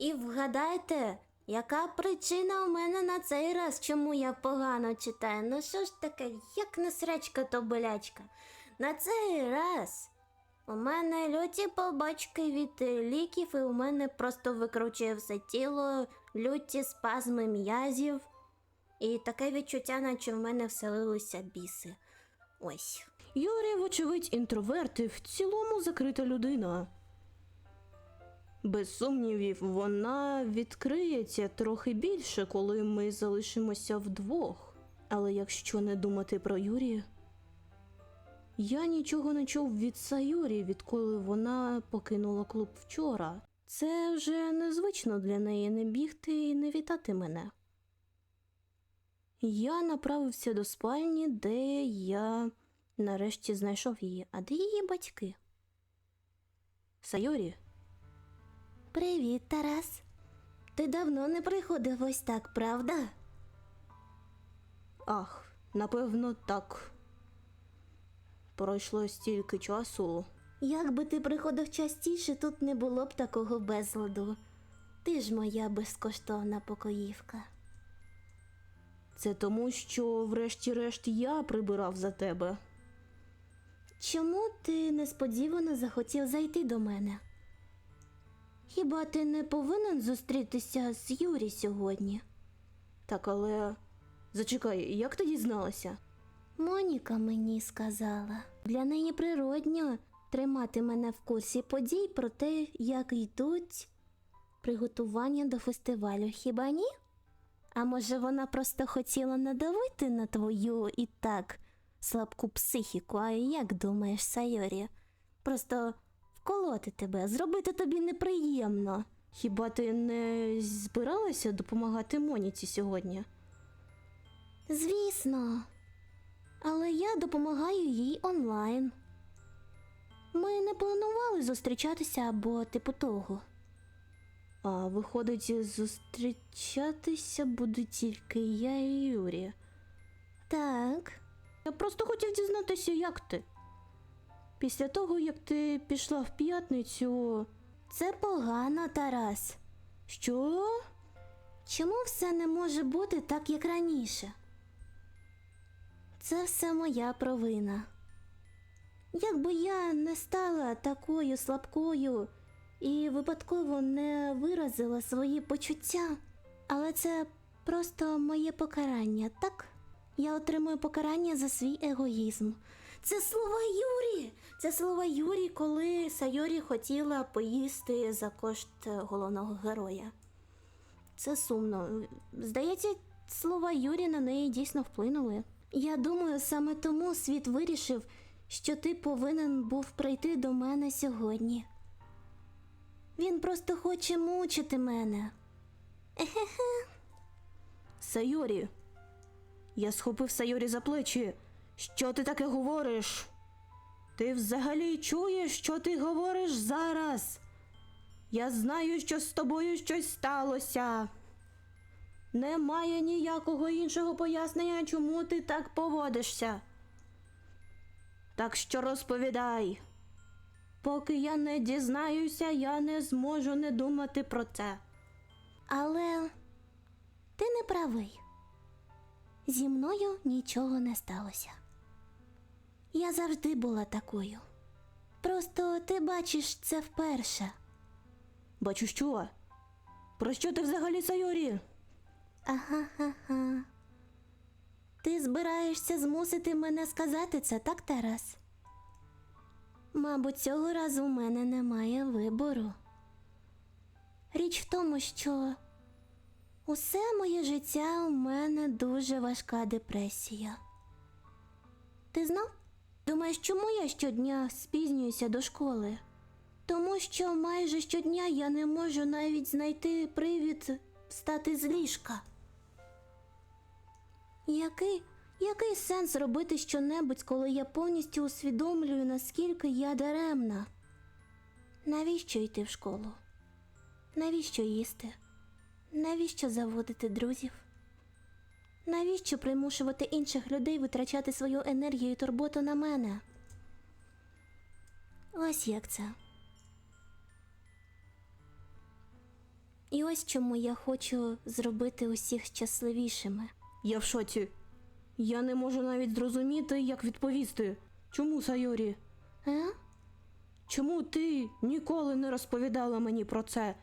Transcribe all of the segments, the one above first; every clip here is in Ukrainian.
І вгадайте, яка причина у мене на цей раз, чому я погано читаю? Ну що ж таке, як не срачка, то болячка. На цей раз у мене люті побачки від ліків, і у мене просто викручує все тіло, люті спазми м'язів. І таке відчуття, наче в мене вселилися біси. Ось. Юрій, вочевидь, інтроверт і в цілому закрита людина. Без сумнівів, вона відкриється трохи більше, коли ми залишимося вдвох. Але якщо не думати про Юрія, я нічого не чув від Сайорі, відколи вона покинула клуб вчора. Це вже незвично для неї не бігти і не вітати мене. Я направився до спальні, де я нарешті знайшов її. А де її батьки? Сайорі, Привіт, Тарас. Ти давно не приходив ось так, правда? ах, напевно, так. Пройшло стільки часу. Якби ти приходив частіше, тут не було б такого безладу. Ти ж моя безкоштовна покоївка. Це тому, що, врешті-решт, я прибирав за тебе. Чому ти несподівано захотів зайти до мене? Хіба ти не повинен зустрітися з Юрі сьогодні? Так, але. Зачекай, як ти дізналася? Моніка мені сказала. Для неї природньо тримати мене в курсі подій про те, як йдуть приготування до фестивалю, хіба ні? А може вона просто хотіла надавити на твою і так слабку психіку, а як думаєш, Сайорі? Просто вколоти тебе, зробити тобі неприємно. Хіба ти не збиралася допомагати Моніці сьогодні? Звісно. Але я допомагаю їй онлайн. Ми не планували зустрічатися або типу того. А виходить, зустрічатися буде тільки я і Юрі. Так, Я просто хотів дізнатися, як ти. Після того, як ти пішла в п'ятницю. це погано, Тарас. Що? Чому все не може бути так, як раніше? Це все моя провина. Якби я не стала такою слабкою і випадково не виразила свої почуття, але це просто моє покарання, так? Я отримую покарання за свій егоїзм. Це слова Юрі! Це слова Юрі, коли Сайорі хотіла поїсти за кошт головного героя. Це сумно. Здається, слова Юрі на неї дійсно вплинули. Я думаю, саме тому світ вирішив, що ти повинен був прийти до мене сьогодні. Він просто хоче мучити мене. Сайорі. Я схопив Сайорі за плечі. Що ти таке говориш? Ти взагалі чуєш, що ти говориш зараз? Я знаю, що з тобою щось сталося. Немає ніякого іншого пояснення, чому ти так поводишся. Так що розповідай. Поки я не дізнаюся, я не зможу не думати про це. Але ти не правий. Зі мною нічого не сталося. Я завжди була такою. Просто ти бачиш це вперше. Бачу, що? Про що ти взагалі, Сайорі? Ага-ха-ха. Ти збираєшся змусити мене сказати це, так, Тарас? Мабуть, цього разу у мене немає вибору. Річ в тому, що усе моє життя у мене дуже важка депресія. Ти знав? Думаєш, чому я щодня спізнююся до школи? Тому що майже щодня я не можу навіть знайти привід встати з ліжка. Який, який сенс робити щонебудь, коли я повністю усвідомлюю, наскільки я даремна? Навіщо йти в школу? Навіщо їсти? Навіщо заводити друзів? Навіщо примушувати інших людей витрачати свою енергію і турботу на мене? Ось як це. І ось чому я хочу зробити усіх щасливішими. Я в шоці. Я не можу навіть зрозуміти, як відповісти. Чому, Сайорі? Е? Чому ти ніколи не розповідала мені про це?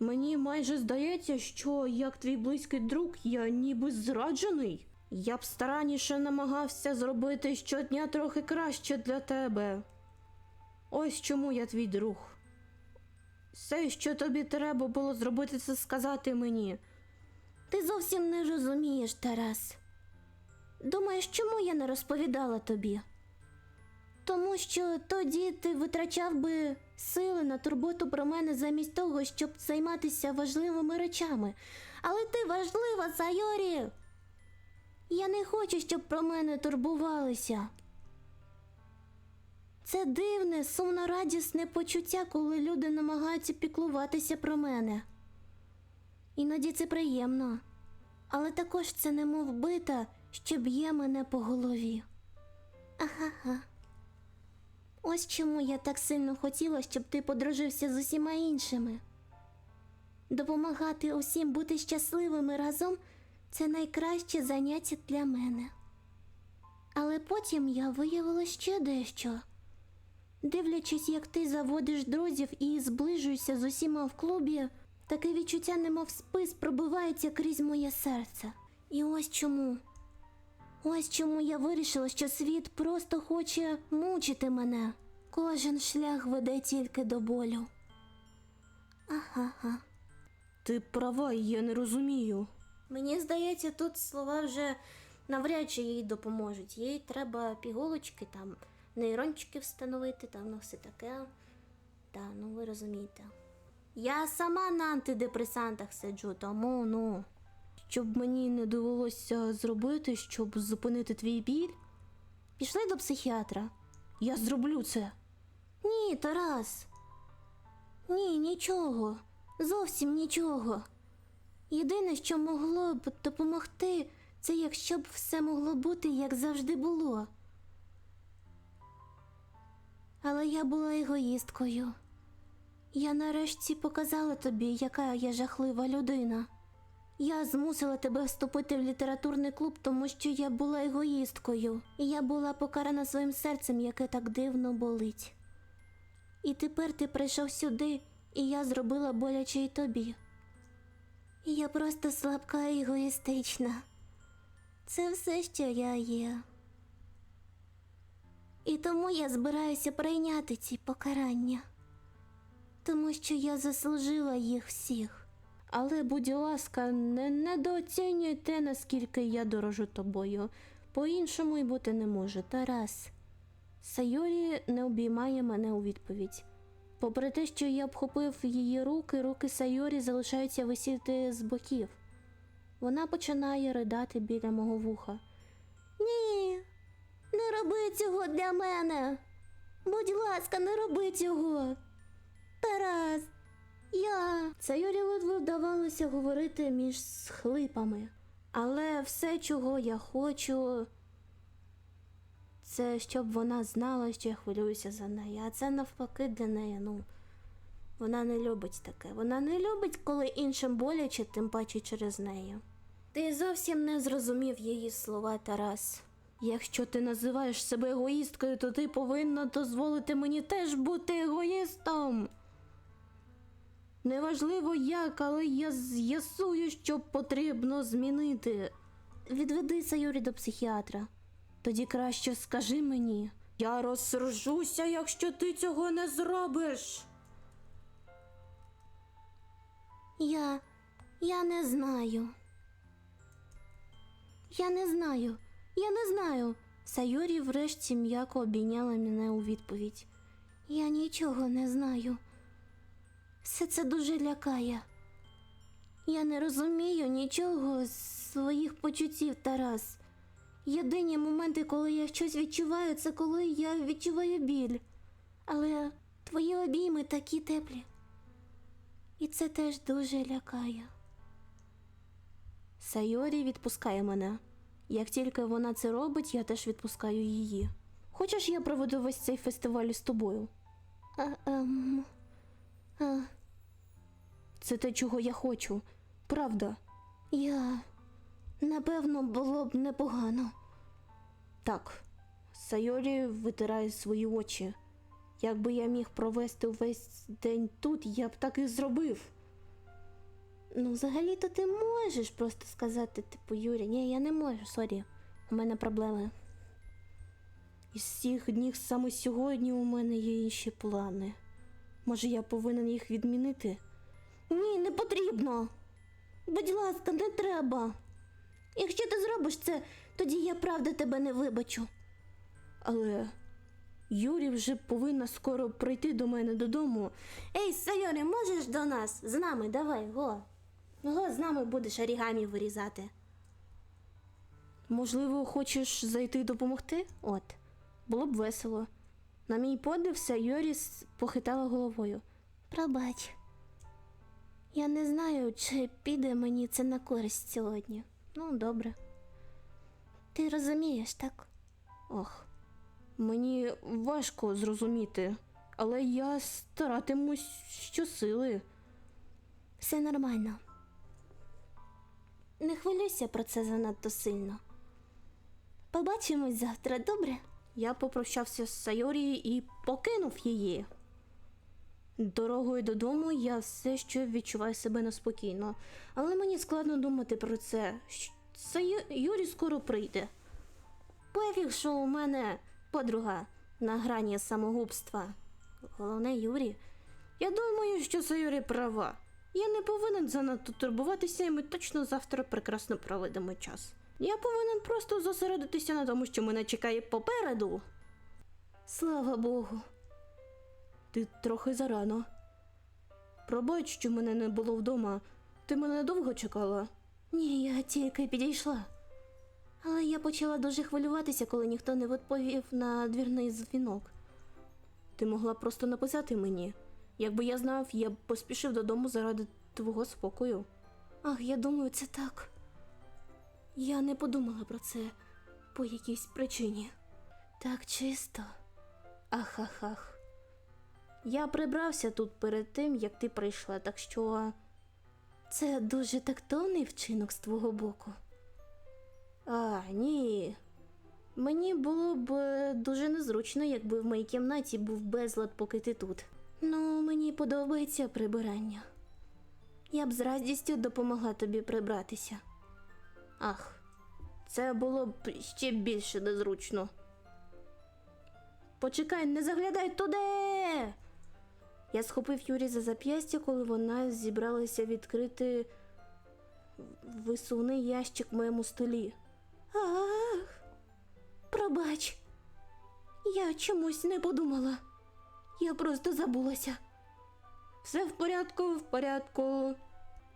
Мені майже здається, що як твій близький друг я ніби зраджений. Я б старанніше намагався зробити щодня трохи краще для тебе. Ось чому я твій друг. Все, що тобі треба було зробити, це сказати мені. Ти зовсім не розумієш, Тарас. Думаєш, чому я не розповідала тобі? Тому що тоді ти витрачав би сили на турботу про мене замість того, щоб займатися важливими речами. Але ти важлива, Сайорі. Я не хочу, щоб про мене турбувалися. Це дивне, сумно-радісне почуття, коли люди намагаються піклуватися про мене. Іноді це приємно, але також це немов бита, що б'є мене по голові. Ага. Ось чому я так сильно хотіла, щоб ти подружився з усіма іншими. Допомагати усім бути щасливими разом це найкраще заняття для мене. Але потім я виявила ще дещо. Дивлячись, як ти заводиш друзів і зближуєшся з усіма в клубі, таке відчуття, немов спис, пробивається крізь моє серце. І ось чому. Ось чому я вирішила, що світ просто хоче мучити мене. Кожен шлях веде тільки до болю. Ага. Ти права, я не розумію. Мені здається, тут слова вже навряд чи їй допоможуть. Їй треба пігулочки, там, нейрончики встановити, там ну все таке. Та, ну ви розумієте. Я сама на антидепресантах сиджу, тому ну. Щоб мені не довелося зробити, щоб зупинити твій біль, Пішли до психіатра. я зроблю це. Ні, Тарас. Ні, нічого. Зовсім нічого. Єдине, що могло б допомогти, це якщо б все могло бути, як завжди було. Але я була егоїсткою. Я нарешті показала тобі, яка я жахлива людина. Я змусила тебе вступити в літературний клуб, тому що я була егоїсткою, і я була покарана своїм серцем, яке так дивно болить. І тепер ти прийшов сюди, і я зробила боляче й тобі. Я просто слабка і егоїстична. Це все, що я є. І тому я збираюся прийняти ці покарання, тому що я заслужила їх всіх. Але, будь ласка, не недооцінюй те, наскільки я дорожу тобою. По-іншому й бути не може, Тарас. Сайорі не обіймає мене у відповідь. Попри те, що я обхопив її руки, руки Сайорі залишаються висіти з боків. Вона починає ридати біля мого вуха. Ні, не роби цього для мене. Будь ласка, не роби цього. Тарас, я. Це Сайорі ледве вдавалося говорити між схлипами. Але все, чого я хочу, це щоб вона знала, що я хвилююся за неї. А це навпаки для неї. Ну, вона не любить таке. Вона не любить, коли іншим боляче, тим паче через неї. Ти зовсім не зрозумів її слова, Тарас. Якщо ти називаєш себе егоїсткою, то ти повинна дозволити мені теж бути егоїстом. Неважливо як, але я з'ясую, що потрібно змінити. Відведи Сайорі до психіатра. Тоді краще скажи мені. Я розсержуся, якщо ти цього не зробиш. Я. Я не знаю. Я не знаю. Я не знаю. Сайорі врешті м'яко обійняла мене у відповідь. Я нічого не знаю. Все це дуже лякає. Я не розумію нічого з своїх почуттів, Тарас. Єдині моменти, коли я щось відчуваю, це коли я відчуваю біль. Але твої обійми такі теплі. І це теж дуже лякає. Сайорі відпускає мене. Як тільки вона це робить, я теж відпускаю її. Хочеш, я проведу весь цей фестиваль з тобою? А, ем, а, Це те, чого я хочу. Правда. Я. Напевно, було б непогано. Так. Сайорі витирає свої очі. Якби я міг провести увесь день тут, я б так і зробив. Ну, взагалі-то ти можеш просто сказати, типу, Юрі, ні, я не можу, сорі. У мене проблеми. Із всіх днів саме сьогодні у мене є інші плани. Може, я повинен їх відмінити? Ні, не потрібно. Будь ласка, не треба. Якщо ти зробиш це, тоді я правда тебе не вибачу. Але Юрі вже повинна скоро прийти до мене додому. Ей, Сайорі, можеш до нас? З нами, давай, го. Го, з нами будеш орігамі вирізати. Можливо, хочеш зайти допомогти? От, було б весело. На мій подив Сайоріс похитала головою. Пробач. Я не знаю, чи піде мені це на користь сьогодні. Ну, добре. Ти розумієш, так? Ох, мені важко зрозуміти, але я старатимусь щосили. Все нормально. Не хвилюйся про це занадто сильно. Побачимось завтра, добре? Я попрощався з Сайорі і покинув її. Дорогою додому я все ще відчуваю себе неспокійно, але мені складно думати про це. Саю... Юрій скоро прийде. Пофіг, що у мене подруга на грані самогубства. Головне, Юрі. Я думаю, що Сайорі права. Я не повинен занадто турбуватися, і ми точно завтра прекрасно проведемо час. Я повинен просто зосередитися на тому, що мене чекає попереду. Слава Богу. Ти трохи зарано. Пробач, що мене не було вдома. Ти мене довго чекала. Ні, я тільки підійшла. Але я почала дуже хвилюватися, коли ніхто не відповів на двірний дзвінок. Ти могла просто написати мені. Якби я знав, я б поспішив додому заради твого спокою. Ах, я думаю, це так. Я не подумала про це по якійсь причині. Так чисто. Ах, ах, ах. Я прибрався тут перед тим, як ти прийшла, так що. Це дуже тактовний вчинок з твого боку. А, ні. Мені було б дуже незручно, якби в моїй кімнаті був безлад, поки ти тут. Ну, мені подобається прибирання. Я б з радістю допомогла тобі прибратися. Ах, це було б ще більше незручно. Почекай, не заглядай туди. Я схопив Юрі за зап'ястя, коли вона зібралася відкрити висувний ящик в моєму столі. Ах, пробач. Я чомусь не подумала. Я просто забулася. Все в порядку, в порядку.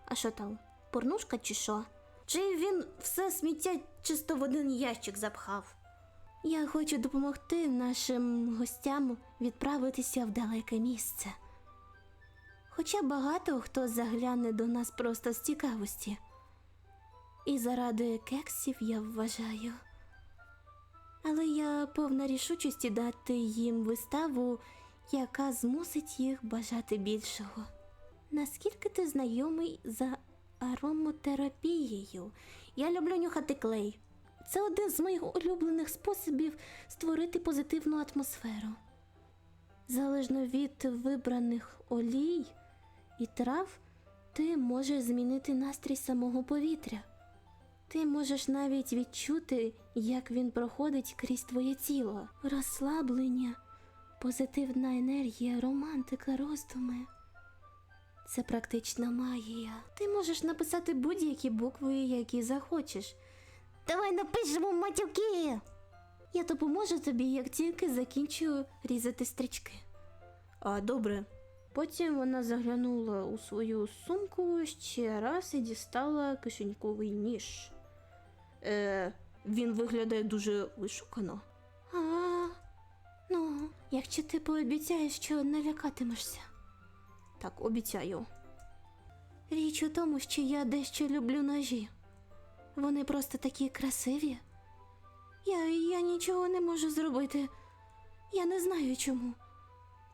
А що там? Порнушка чи що? Чи він все сміття чисто в один ящик запхав? Я хочу допомогти нашим гостям відправитися в далеке місце. Хоча багато хто загляне до нас просто з цікавості. І заради кексів я вважаю. Але я повна рішучості дати їм виставу, яка змусить їх бажати більшого. Наскільки ти знайомий за аромотерапією? Я люблю нюхати клей. Це один з моїх улюблених способів створити позитивну атмосферу. Залежно від вибраних олій і трав, ти можеш змінити настрій самого повітря. Ти можеш навіть відчути, як він проходить крізь твоє тіло. Розслаблення, позитивна енергія, романтика, роздуми. Це практична магія. Ти можеш написати будь-які букви, які захочеш. Давай напишемо матюки. Я допоможу тобі, як тільки закінчу різати стрічки. А добре. Потім вона заглянула у свою сумку ще раз і дістала кишеньковий ніж. Е, він виглядає дуже вишукано. А, ну, якщо ти пообіцяєш, що не лякатимешся. Так, обіцяю. Річ у тому, що я дещо люблю ножі. Вони просто такі красиві. Я, я нічого не можу зробити. Я не знаю чому.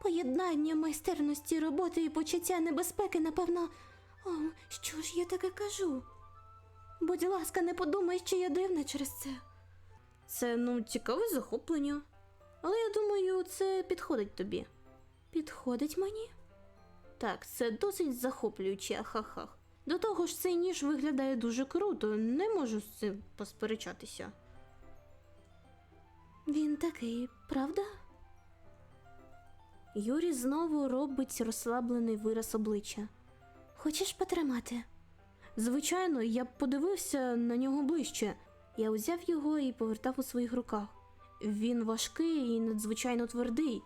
Поєднання майстерності роботи і почуття небезпеки, напевно, О, що ж я таке кажу? Будь ласка, не подумай, що я дивна через це. Це ну цікаве захоплення. Але я думаю, це підходить тобі. Підходить мені? Так, це досить захоплююче, ахахах. До того ж, цей ніж виглядає дуже круто, не можу з цим посперечатися. Він такий, правда? Юрій знову робить розслаблений вираз обличчя. Хочеш потримати? Звичайно, я б подивився на нього ближче. Я узяв його і повертав у своїх руках. Він важкий і надзвичайно твердий.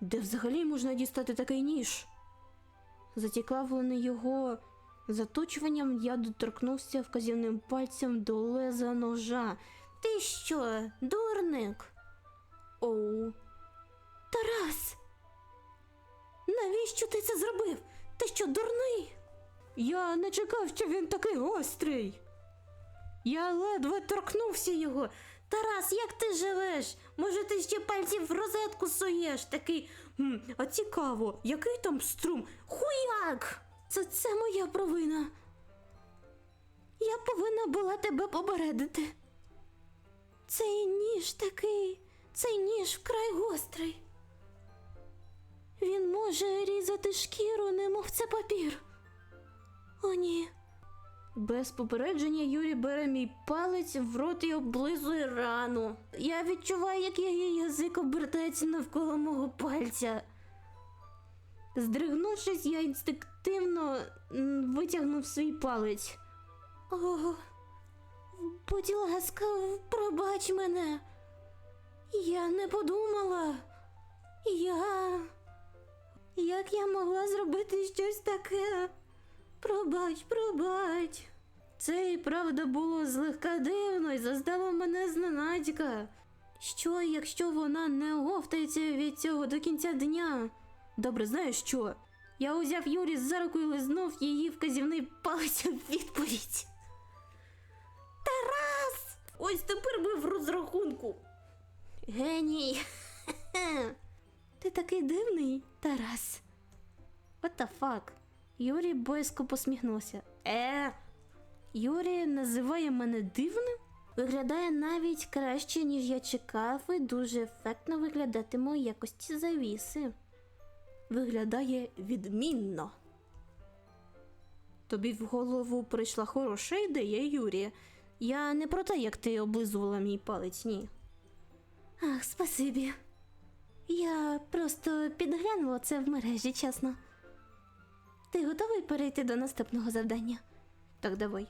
Де взагалі можна дістати такий ніж? Зацікавлений його заточуванням, я доторкнувся вказівним пальцем до леза ножа. Ти що, дурник? Оу, Тарас! Навіщо ти це зробив? Ти що, дурний? я не чекав, що він такий гострий. Я ледве торкнувся його. Тарас, як ти живеш? Може, ти ще пальців в розетку суєш? Такий. А цікаво, який там струм? Хуяк! Це, це моя провина. Я повинна була тебе попередити. Цей ніж такий, цей ніж вкрай гострий. Він може різати шкіру, немов це папір. О, ні. Без попередження Юрій бере мій палець в рот і облизує рану. Я відчуваю, як її язик обертається навколо мого пальця. Здригнувшись, я інстинктивно витягнув свій палець. О, будь ласка, пробач мене. Я не подумала. Я. Як я могла зробити щось таке? Пробач, пробач. Це і правда було злегка дивно і заздало мене зненацька. Що, якщо вона не оговтається від цього до кінця дня? Добре, знаєш що? Я узяв Юрі за руку і лизнув її вказівний палець у відповідь. Тарас! Ось тепер ми в розрахунку. Геній. Ти такий дивний, Тарас. What the fuck? Юрій боязко посміхнувся. Е, Юрій називає мене дивним? Виглядає навіть краще, ніж я чекав, і дуже ефектно виглядатиме у якості завіси. Виглядає відмінно. Тобі в голову прийшла хороша ідея, Юрія. Я не про те, як ти облизувала мій палець, ні. Ах, спасибі. Я просто підглянула це в мережі, чесно. Ти готовий перейти до наступного завдання? Так давай.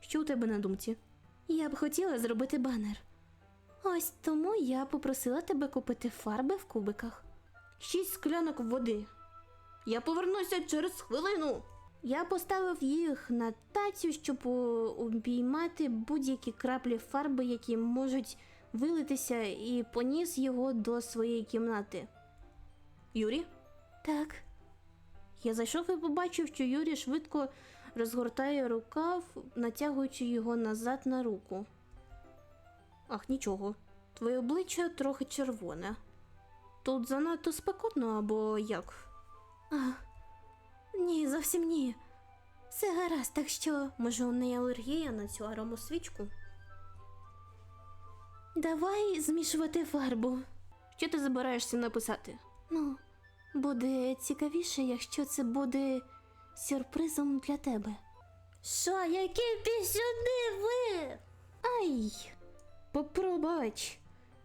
Що у тебе на думці? Я б хотіла зробити банер. Ось тому я попросила тебе купити фарби в кубиках. Шість склянок води. Я повернуся через хвилину. Я поставив їх на тацю, щоб обіймати будь-які краплі фарби, які можуть вилитися, і поніс його до своєї кімнати. Юрій? Так, Я зайшов і побачив, що Юрій швидко розгортає рукав, натягуючи його назад на руку. Ах, нічого. Твоє обличчя трохи червоне. Тут занадто спекотно або як? а, ні, зовсім ні. Все гаразд, так що Може, у неї алергія на цю аромосвічку? давай змішувати фарбу. Що ти збираєшся написати? Ну, буде цікавіше, якщо це буде сюрпризом для тебе. Що, які пісюни ви? Ай! Попробач!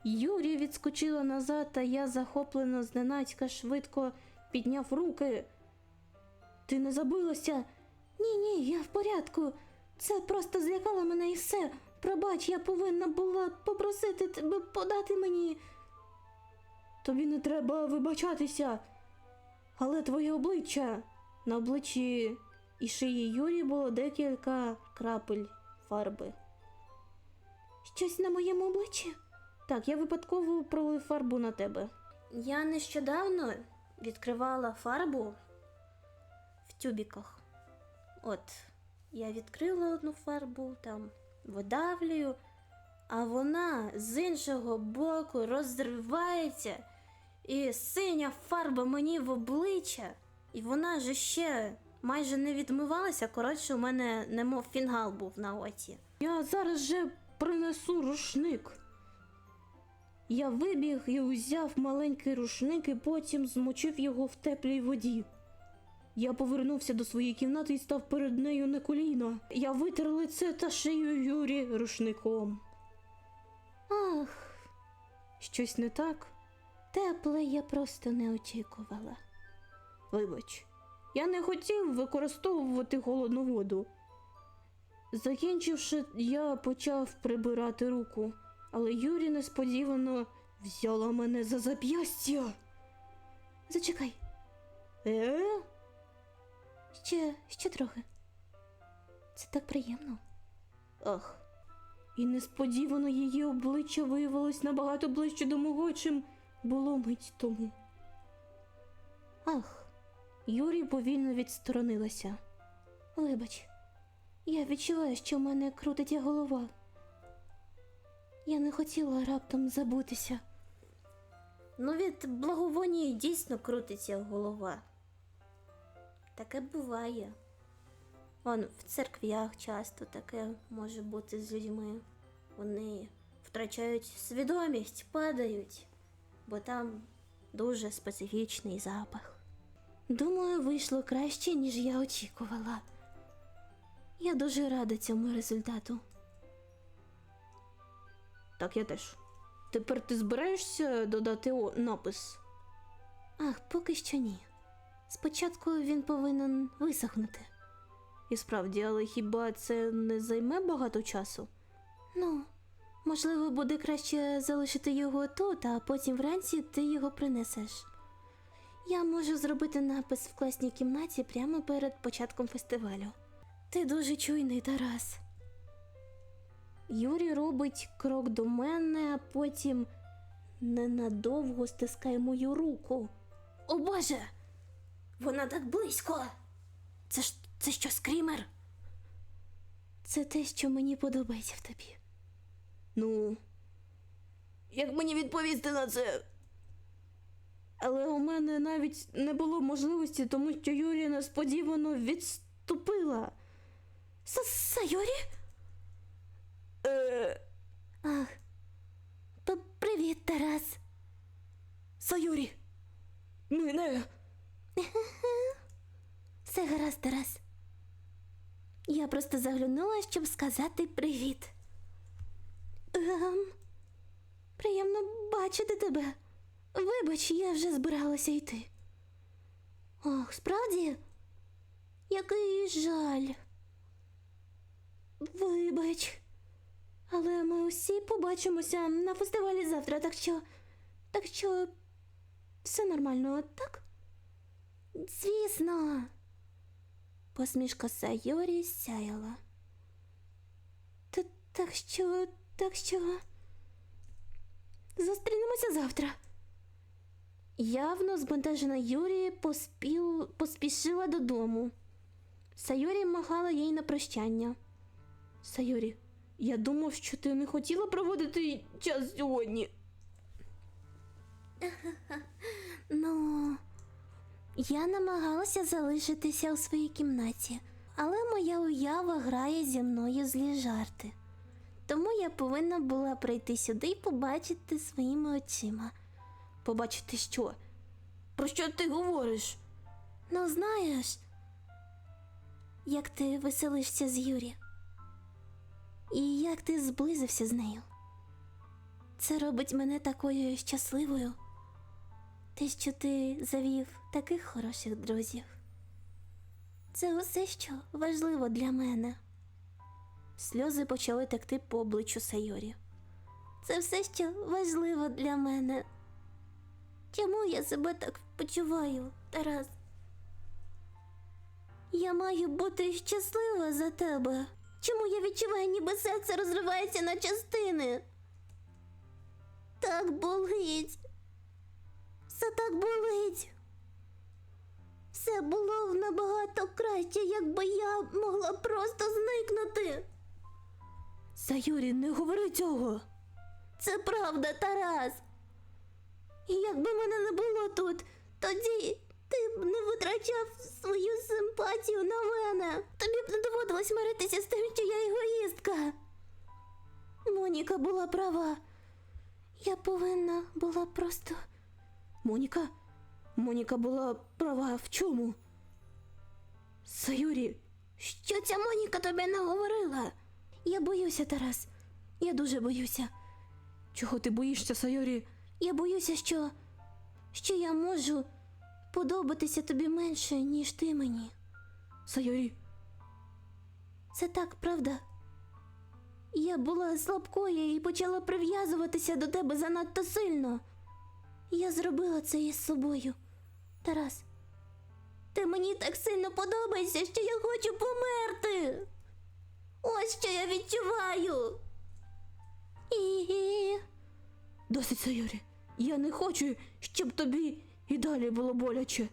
Юрій відскочила назад, а я захоплено зненацька швидко підняв руки. Ти не забилася? Ні, ні, я в порядку. Це просто злякало мене і все. Пробач, я повинна була попросити тебе подати мені. Тобі не треба вибачатися. Але твоє обличчя. На обличчі і шиї Юрі було декілька крапель фарби. Щось на моєму обличчі? Так, я випадково пролив фарбу на тебе. Я нещодавно відкривала фарбу в тюбіках. От, я відкрила одну фарбу, там видавлюю, а вона з іншого боку розривається, і синя фарба мені в обличчя, і вона ж ще майже не відмивалася. Коротше, у мене немов фінгал був на оці. Я зараз же принесу рушник. Я вибіг і узяв маленький рушник і потім змочив його в теплій воді. Я повернувся до своєї кімнати і став перед нею на коліна. Я витер лице та шию Юрі рушником. Ах, Щось не так? тепле я просто не очікувала. Вибач, я не хотів використовувати холодну воду. Закінчивши, я почав прибирати руку, але Юрі несподівано взяла мене за зап'ястя. Зачекай, Е? ще, ще трохи. Це так приємно. Ах. І несподівано її обличчя виявилось набагато ближче до мого, чим було мить тому. Ах, Юрій повільно відсторонилася. вибач, я відчуваю, що в мене крутиться голова. Я не хотіла раптом забутися. Ну, від благовонії дійсно крутиться голова. Таке буває. Вон в церквях часто таке може бути з людьми. Вони втрачають свідомість, падають, бо там дуже специфічний запах. Думаю, вийшло краще, ніж я очікувала. Я дуже рада цьому результату. Так я теж. Тепер ти збираєшся додати о, напис? Ах, поки що ні. Спочатку він повинен висохнути. І справді, але хіба це не займе багато часу? Ну, можливо, буде краще залишити його тут, а потім вранці ти його принесеш. Я можу зробити напис в класній кімнаті прямо перед початком фестивалю. Ти дуже чуйний, Тарас. Юрій робить крок до мене, а потім ненадовго стискає мою руку. О Боже! Вона так близько. Це ж це що, скрімер? Це те, що мені подобається в тобі. Ну, як мені відповісти на це? Але у мене навіть не було можливості, тому що Юрія несподівано відступила. С- Сайорі? Е, Ах. П- Привіт, Тарас. Сайорі, мене. Все гаразд, Тарас. Я просто заглянула, щоб сказати привіт. Ем, приємно бачити тебе. Вибач, я вже збиралася йти. Ох, справді? Який жаль. Вибач. Але ми усі побачимося на фестивалі завтра, так що. Так що. Все нормально, так? Звісно. Посмішка Сайорі сяяла. Та так що, так що. Зустрінемося завтра. Явно збентежена Юрі поспіл... поспішила додому. Сайорі махала їй на прощання. Сайорі, я думав, що ти не хотіла проводити час сьогодні. Ну, я намагалася залишитися у своїй кімнаті, але моя уява грає зі мною злі жарти. Тому я повинна була прийти сюди і побачити своїми очима. Побачити що? Про що ти говориш? Ну, знаєш, як ти веселишся з Юрі. І як ти зблизився з нею. Це робить мене такою щасливою. Те, що ти завів таких хороших друзів. Це усе, що важливо для мене. Сльози почали текти по обличчю Сайорі. Це все, що важливо для мене. Чому я себе так почуваю, Тарас? Я маю бути щаслива за тебе. Чому я відчуваю, ніби серце розривається на частини? Так болить. Все так болить. Все було б набагато краще, якби я могла просто зникнути. Сайорі, не говори цього. Це правда, Тарас. І якби мене не було тут, тоді, ти б не витрачав свою симпатію на мене. Тобі б не доводилось миритися з тим, що я егоїстка. Моніка була права. Я повинна була просто. Моніка? Моніка була права в чому? Сайорі, Що ця Моніка тобі наговорила? Я боюся, Тарас. Я дуже боюся. чого ти боїшся, Сайорі? Я боюся, що. що я можу подобатися тобі менше, ніж ти мені. Сайорі, Це так, правда? Я була слабкою і почала прив'язуватися до тебе занадто сильно. Я зробила це із собою. Тарас, ти мені так сильно подобаєшся, що я хочу померти. Ось що я відчуваю. І. досить, Сайорі. Я не хочу, щоб тобі і далі було боляче.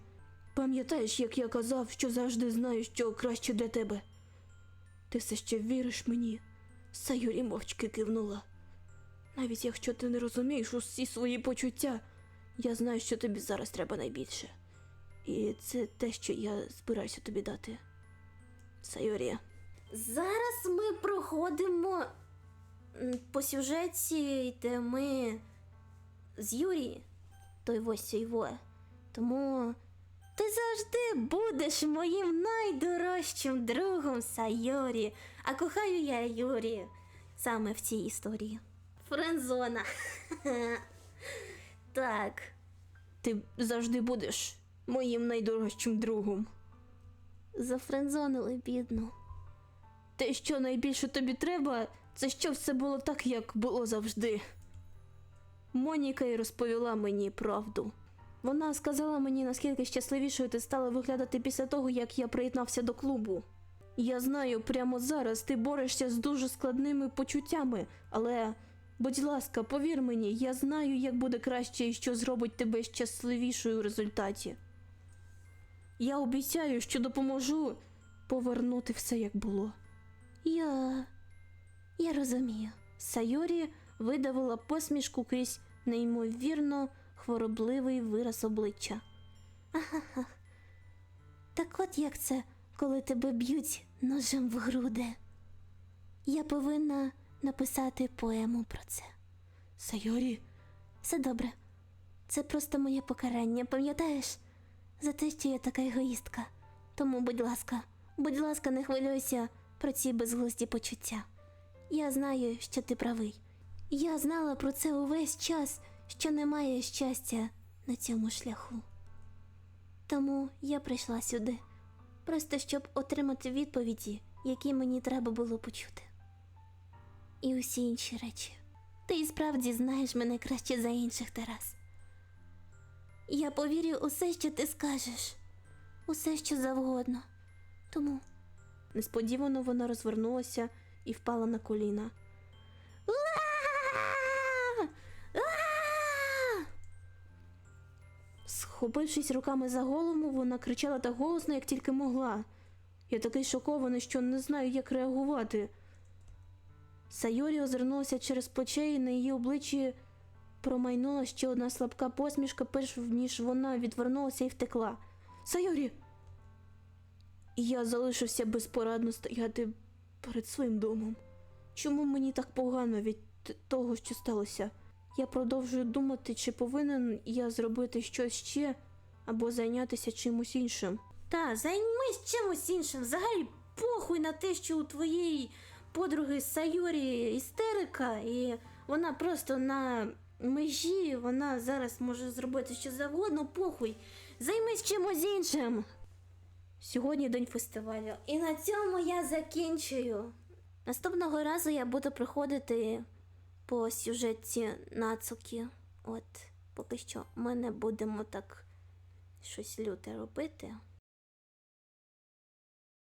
Пам'ятаєш, як я казав, що завжди знаю, що краще для тебе. Ти все ще віриш мені? Сайорі мовчки кивнула. Навіть якщо ти не розумієш усі свої почуття, я знаю, що тобі зараз треба найбільше. І це те, що я збираюся тобі дати. Сайорі, Зараз ми проходимо по сюжеті, де ми з Юрі, той ось його. Тому ти завжди будеш моїм найдорожчим другом Сайорі. А кохаю я Юрі саме в цій історії. Френзона. так. ти завжди будеш моїм найдорожчим другом. Зафрензонили бідну. Те, що найбільше тобі треба, це щоб все було так, як було завжди. Моніка й розповіла мені правду. Вона сказала мені, наскільки щасливішою ти стала виглядати після того, як я приєднався до клубу. Я знаю, прямо зараз ти борешся з дуже складними почуттями, але, будь ласка, повір мені, я знаю, як буде краще і що зробить тебе щасливішою в результаті. Я обіцяю, що допоможу повернути все як було. Я. Я розумію. Сайорі видавила посмішку крізь неймовірно хворобливий вираз обличчя. Так от як це, коли тебе б'ють ножем в груди. Я повинна написати поему про це. Сайорі, Все добре. Це просто моє покарання, пам'ятаєш? За те, що я така егоїстка. Тому, будь ласка, будь ласка, не хвилюйся про ці безглузді почуття. Я знаю, що ти правий. Я знала про це увесь час, що немає щастя на цьому шляху. Тому я прийшла сюди, просто щоб отримати відповіді, які мені треба було почути. І усі інші речі. Ти і справді знаєш мене краще за інших, Тарас. Я повірю усе, що ти скажеш, усе, що завгодно. Тому несподівано вона розвернулася і впала на коліна. Схопившись руками за голову, вона кричала так голосно, як тільки могла. Я такий шокований, що не знаю, як реагувати. Сайорі озирнулася через плече, і на її обличчі промайнула ще одна слабка посмішка, перш ніж вона відвернулася і втекла. Сайорі! Я залишився безпорадно стояти перед своїм домом. Чому мені так погано від того, що сталося? Я продовжую думати, чи повинен я зробити щось ще або зайнятися чимось іншим. Та, займись чимось іншим. Взагалі похуй на те, що у твоєї подруги Сайорі істерика, і вона просто на межі, вона зараз може зробити що завгодно, похуй. Займись чимось іншим. Сьогодні день фестивалю. І на цьому я закінчую. Наступного разу я буду приходити по сюжеті Нацуки. От, поки що ми не будемо так щось люте робити.